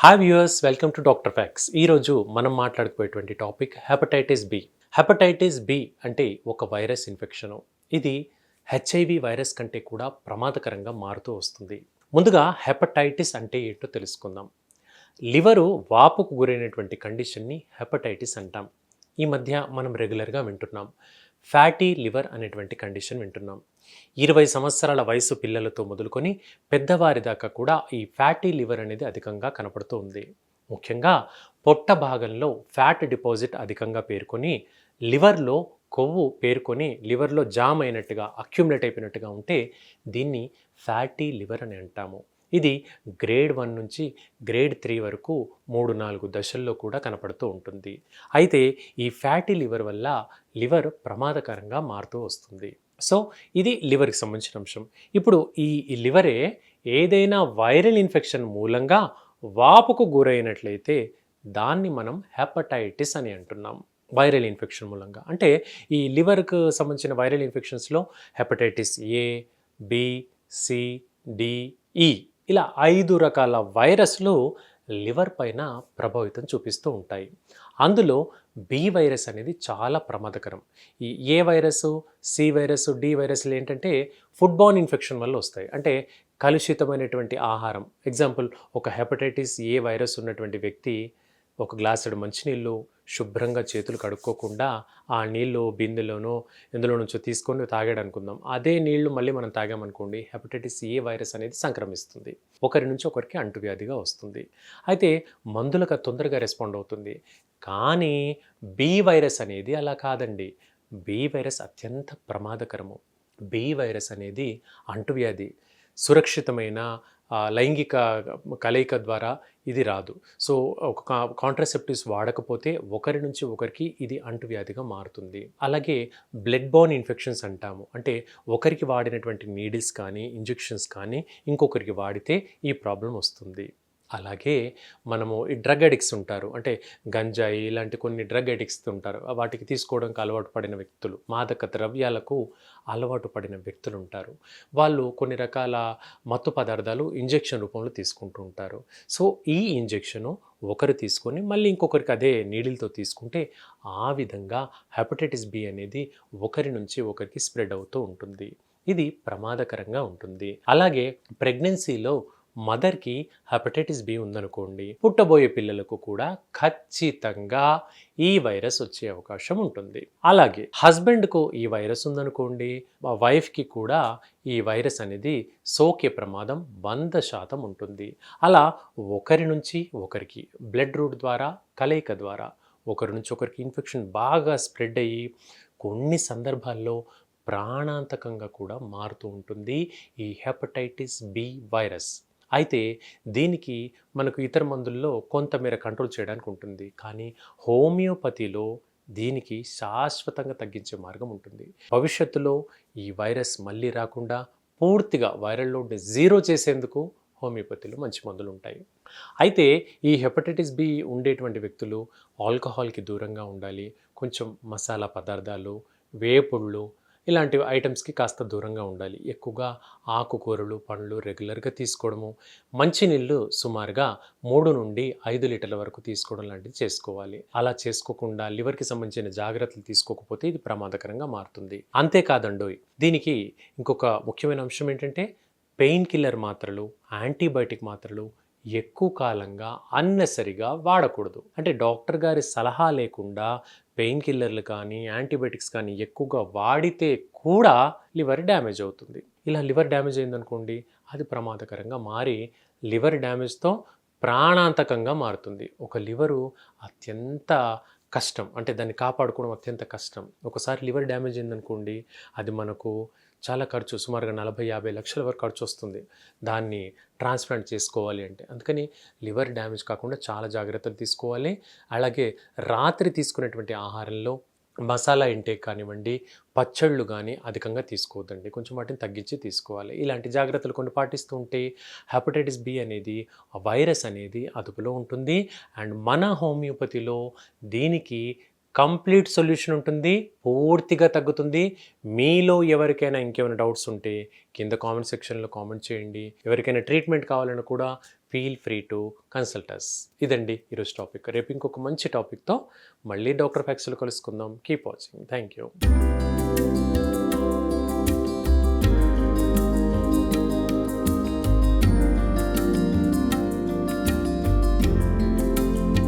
Hi viewers welcome to doctor facts ఈరోజు మనం మాట్లాడుకునేటువంటి topic hepatitis B hepatitis B అంటే ఒక వైరస్ ఇన్ఫెక్షను ఇది హెచ్ఐవి వైరస్ కంటే కూడా ప్రమాదకరంగా మారుతూ వస్తుంది. ముందుగా హెపటైటిస్ అంటే ఏంటో తెలుసుకుందాం. లివరు వాపుకు గురైనటువంటి కండిషన్ని హెపటైటిస్ అంటాం. ఈ మధ్య మనం రెగ్యులర్గా వింటున్నాం. ఫ్యాటీ లివర్ అనేటువంటి కండిషన్ వింటున్నాం. ఇరవై సంవత్సరాల వయసు పిల్లలతో మొదలుకొని పెద్దవారి దాకా కూడా ఈ ఫ్యాటీ లివర్ అనేది అధికంగా కనపడుతూ ఉంది. ముఖ్యంగా పొట్ట భాగంలో ఫ్యాట్ డిపాజిట్ అధికంగా పేర్కొని లివర్లో కొవ్వు పేర్కొని లివర్లో జామ్ అయినట్టుగా అక్యుములేట్ అయిపోయినట్టుగా ఉంటే దీన్ని ఫ్యాటీ లివర్ అని అంటాము. ఇది గ్రేడ్ వన్ నుంచి గ్రేడ్ త్రీ వరకు మూడు నాలుగు దశల్లో కూడా కనపడుతూ ఉంటుంది. అయితే ఈ ఫ్యాటీ లివర్ వల్ల లివర్ ప్రమాదకరంగా మారుతూ వస్తుంది. సో ఇది లివర్కి సంబంధించిన అంశం. ఇప్పుడు ఈ లివరే ఏదైనా వైరల్ ఇన్ఫెక్షన్ మూలంగా వాపుకు గురైనట్లయితే దాన్ని మనం హెపటైటిస్ అని అంటున్నాం వైరల్ ఇన్ఫెక్షన్ మూలంగా. అంటే ఈ లివర్కు సంబంధించిన viral ఇన్ఫెక్షన్స్లో hepatitis A B C D ఇలా ఐదు రకాల వైరస్లు లివర్ పైన ప్రభావితం చూపిస్తూ ఉంటాయి. అందులో బి వైరస్ అనేది చాలా ప్రమాదకరం. ఈ A virus C virus D వైరస్లు ఏంటంటే ఫుడ్బాన్ ఇన్ఫెక్షన్ వల్ల వస్తాయి. అంటే కలుషితమైనటువంటి ఆహారం. ఎగ్జాంపుల్ ఒక హెపటైటిస్ ఏ వైరస్ ఉన్నటువంటి వ్యక్తి ఒక గ్లాసుడు మంచినీళ్ళు శుభ్రంగా చేతులు కడుక్కోకుండా ఆ నీళ్ళు బిందెలోనో ఎందులో నుంచో తీసుకొని తాగాడు అనుకుందాం అదే నీళ్ళు మళ్ళీ మనం తాగామనుకోండి హెపటైటిస్ ఏ వైరస్ అనేది సంక్రమిస్తుంది. ఒకరి నుంచి ఒకరికి అంటువ్యాధిగా వస్తుంది. అయితే మందులకు తొందరగా రెస్పాండ్ అవుతుంది. కానీ బి వైరస్ అనేది అలా కాదండి. బి వైరస్ అత్యంత ప్రమాదకరము. బి వైరస్ అనేది అంటువ్యాధి సురక్షితమైన లైంగిక కలయిక ద్వారా ఇది రాదు. సో ఒక కాంట్రసెప్టివ్స్ వాడకపోతే ఒకరి నుంచి ఒకరికి ఇది అంటువ్యాధిగా మారుతుంది. అలాగే బ్లడ్ బోన్ ఇన్ఫెక్షన్స్ అంటాము. అంటే ఒకరికి వాడినటువంటి నీడిల్స్ కానీ ఇంజెక్షన్స్ కానీ ఇంకొకరికి వాడితే ఈ ప్రాబ్లం వస్తుంది. అలాగే మనము ఈ డ్రగ్ అడిక్ట్స్ ఉంటారు. అంటే గంజాయి ఇలాంటి కొన్ని డ్రగ్ అడిక్ట్స్ ఉంటారు వాటికి తీసుకోవడానికి అలవాటు పడిన వ్యక్తులు మాదక ద్రవ్యాలకు అలవాటు పడిన వ్యక్తులు ఉంటారు. వాళ్ళు కొన్ని రకాల మత్తు పదార్థాలు ఇంజెక్షన్ రూపంలో తీసుకుంటూ ఉంటారు. సో ఈ ఇంజెక్షను ఒకరు తీసుకొని మళ్ళీ ఇంకొకరికి అదే నీడిల్తో తీసుకుంటే ఆ విధంగా హెపటైటిస్ బి అనేది ఒకరి నుంచి ఒకరికి స్ప్రెడ్ అవుతూ ఉంటుంది. ఇది ప్రమాదకరంగా ఉంటుంది. అలాగే ప్రెగ్నెన్సీలో మదర్కి హెపటైటిస్ బి ఉందనుకోండి పుట్టబోయే పిల్లలకు కూడా ఖచ్చితంగా ఈ వైరస్ వచ్చే అవకాశం ఉంటుంది. అలాగే హస్బెండ్కు ఈ వైరస్ ఉందనుకోండి మా వైఫ్కి కూడా ఈ వైరస్ అనేది సోకే ప్రమాదం వంద శాతం ఉంటుంది. అలా ఒకరి నుంచి ఒకరికి బ్లడ్ రూట్ ద్వారా కలయిక ద్వారా ఒకరి నుంచి ఒకరికి ఇన్ఫెక్షన్ బాగా స్ప్రెడ్ అయ్యి కొన్ని సందర్భాల్లో ప్రాణాంతకంగా కూడా మారుతూ ఉంటుంది ఈ హెపటైటిస్ బి వైరస్. అయితే దీనికి మనకు ఇతర మందుల్లో కొంతమేర కంట్రోల్ చేయడానికి ఉంటుంది. కానీ హోమియోపతిలో దీనికి శాశ్వతంగా తగ్గించే మార్గం ఉంటుంది. భవిష్యత్తులో ఈ వైరస్ మళ్ళీ రాకుండా పూర్తిగా వైరల్ లోడ్ని జీరో చేసేందుకు హోమియోపతిలో మంచి మందులు ఉంటాయి. అయితే ఈ హెపటైటిస్ బి ఉండేటువంటి వ్యక్తులు ఆల్కహాల్కి దూరంగా ఉండాలి. కొంచెం మసాలా పదార్థాలు వేపుళ్ళు ఇలాంటి ఐటమ్స్కి కాస్త దూరంగా ఉండాలి. ఎక్కువగా ఆకుకూరలు పండ్లు రెగ్యులర్గా తీసుకోవడము మంచినీళ్ళు సుమారుగా మూడు నుండి ఐదు లీటర్ల వరకు తీసుకోవడం లాంటిది చేసుకోవాలి. అలా చేసుకోకుండా లివర్కి సంబంధించిన జాగ్రత్తలు తీసుకోకపోతే ఇది ప్రమాదకరంగా మారుతుంది. అంతేకాదండోయ్ దీనికి ఇంకొక ముఖ్యమైన అంశం ఏంటంటే పెయిన్ కిల్లర్ మాత్రలు యాంటీబయాటిక్ మాత్రలు ఎక్కువ కాలంగా అన్నెసరిగా వాడకూడదు. అంటే డాక్టర్ గారి సలహా లేకుండా పెయిన్ కిల్లర్లు కానీ యాంటీబయాటిక్స్ కానీ ఎక్కువగా వాడితే కూడా లివర్ డ్యామేజ్ అవుతుంది. ఇలా లివర్ డ్యామేజ్ అయిందనుకోండి అది ప్రమాదకరంగా మారి లివర్ డ్యామేజ్తో ప్రాణాంతకంగా మారుతుంది. ఒక లివరు అత్యంత కష్టం. అంటే దాన్ని కాపాడుకోవడం అత్యంత కష్టం. ఒకసారి లివర్ డ్యామేజ్ అయిందనుకోండి అది మనకు చాలా ఖర్చు సుమారుగా నలభై యాభై లక్షల వరకు ఖర్చు వస్తుంది. దాన్ని ట్రాన్స్ప్లాంట్ చేసుకోవాలి అంటే. అందుకని లివర్ డ్యామేజ్ కాకుండా చాలా జాగ్రత్తలు తీసుకోవాలి. అలాగే రాత్రి తీసుకునేటువంటి ఆహారంలో మసాలా ఇంటేక్ కానివ్వండి పచ్చళ్ళు కానీ అధికంగా తీసుకోవద్దండి. కొంచెం వాటిని తగ్గించి తీసుకోవాలి. ఇలాంటి జాగ్రత్తలు కొన్ని పాటిస్తూ ఉంటే హెపటైటిస్ బి అనేది వైరస్ అనేది అదుపులో ఉంటుంది. అండ్ మన హోమియోపతిలో దీనికి కంప్లీట్ సొల్యూషన్ ఉంటుంది పూర్తిగా తగ్గుతుంది. మీలో ఎవరికైనా ఇంకేమైనా డౌట్స్ ఉంటే కింద కామెంట్ సెక్షన్లో కామెంట్ చేయండి. ఎవరికైనా ట్రీట్మెంట్ కావాలన్నా కూడా ఫీల్ ఫ్రీ టు కన్సల్టర్స్ ఇదండి ఈరోజు టాపిక్. రేపు ఇంకొక మంచి టాపిక్తో మళ్ళీ డాక్టర్ ఫ్యాక్స్లో కలుసుకుందాం. Keep watching. Thank you.